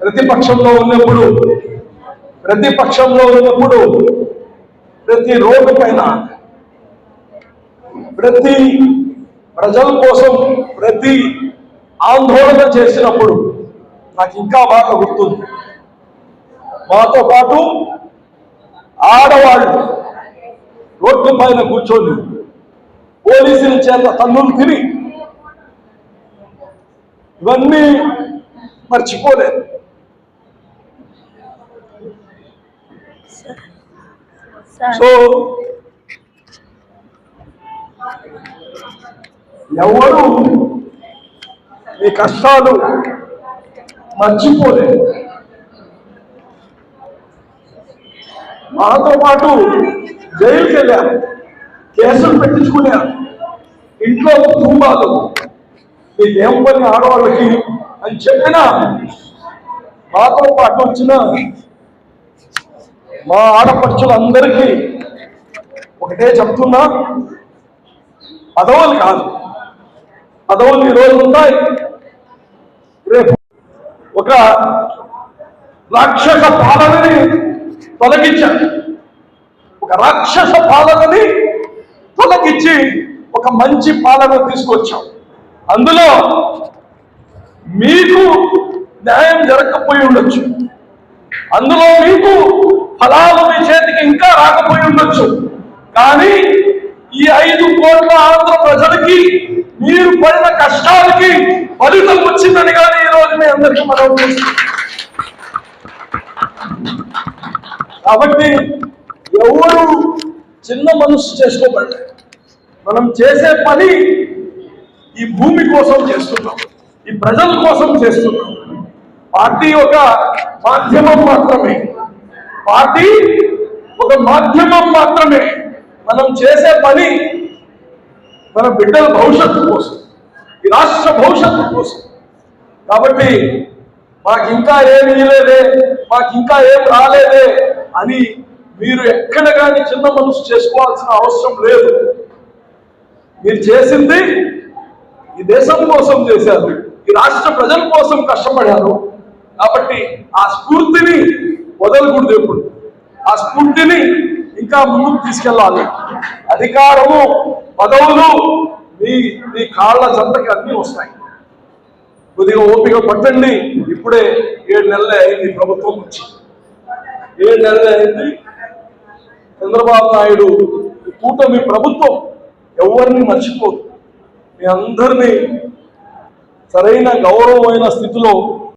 ప్రతిపక్షంలో ఉన్నప్పుడు ప్రతిపక్షంలో ఉన్నప్పుడు ప్రతి రోడ్డు పైన ప్రతి ప్రజల కోసం ప్రతి ఆందోళన చేసినప్పుడు నాకు ఇంకా బాగా గుర్తుంది. మాతో పాటు ఆడవాళ్ళు రోడ్డు పైన కూర్చొని పోలీసుల చేత తన్నులు తిని ఇవన్నీ మర్చిపోలేదు సో ఎవరు మీ కష్టాలు మర్చిపోలేదు. మాతో పాటు జైలుకి వెళ్ళారు కేసులు పెట్టించుకున్నారు. ఇంట్లో కుటుంబాలు మీకేం పని ఆడవాళ్ళకి అని చెప్పిన మాతో పాటు వచ్చిన మా ఆడపడుచులందరికీ ఒకటే చెప్తున్నా. పదవులు కాదు. పదవులు ఈరోజు ఉంటాయి. రేపు ఒక రాక్షస పాలనని తొలగించారు ఒక రాక్షస పాలనని తొలగించి ఒక మంచి పాలన తీసుకొచ్చాం. అందులో మీకు న్యాయం జరగకపోయి ఉండొచ్చు. అందులో మీకు ఫలాలు మీ చేతికి ఇంకా రాకపోయి ఉండొచ్చు. కానీ ఈ ఐదు కోట్ల ఆంధ్ర ప్రజలకి మీరు పడిన కష్టాలకి ఫలితం వచ్చిందని కానీ ఈ రోజు మీ అందరికీ మనం కాబట్టి ఎవరు చిన్న మనసు చేసుకోబడ్డారు మనం చేసే పని ఈ భూమి కోసం చేస్తున్నాం. ఈ ప్రజల కోసం చేస్తున్నాం. పార్టీ ఒక మాధ్యమం మాత్రమే. పార్టీ ఒక మాధ్యమం మాత్రమే. మనం చేసే పని మన బిడ్డల భవిష్యత్తు కోసం ఈ రాష్ట్ర భవిష్యత్తు కోసం. కాబట్టి మాకు ఇంకా ఏమి ఇవ్వలేదే మాకు ఇంకా ఏం రాలేదే అని మీరు ఎక్కడ కానీ చిన్న మనసు చేసుకోవాల్సిన అవసరం లేదు. మీరు చేసింది ఈ దేశం కోసం చేశారు ఈ రాష్ట్ర ప్రజల కోసం కష్టపడారు. కాబట్టి ఆ స్ఫూర్తిని వదలకూడదు ఎప్పుడు. ఆ స్ఫూర్తిని ఇంకా ముందుకు తీసుకెళ్ళాలి. అధికారము పదవులు మీ మీ కాళ్ళ జంతకి అన్నీ వస్తాయి. కొద్దిగా ఓపిక పట్టండి. ఇప్పుడే ఏడు నెలలే అయింది ప్రభుత్వం నుంచి. ఏడు నెలలే అయింది. చంద్రబాబు నాయుడు ఈ కూటమి ప్రభుత్వం ఎవరిని మర్చిపోదు. మీ అందరినీ సరైన గౌరవమైన స్థితిలో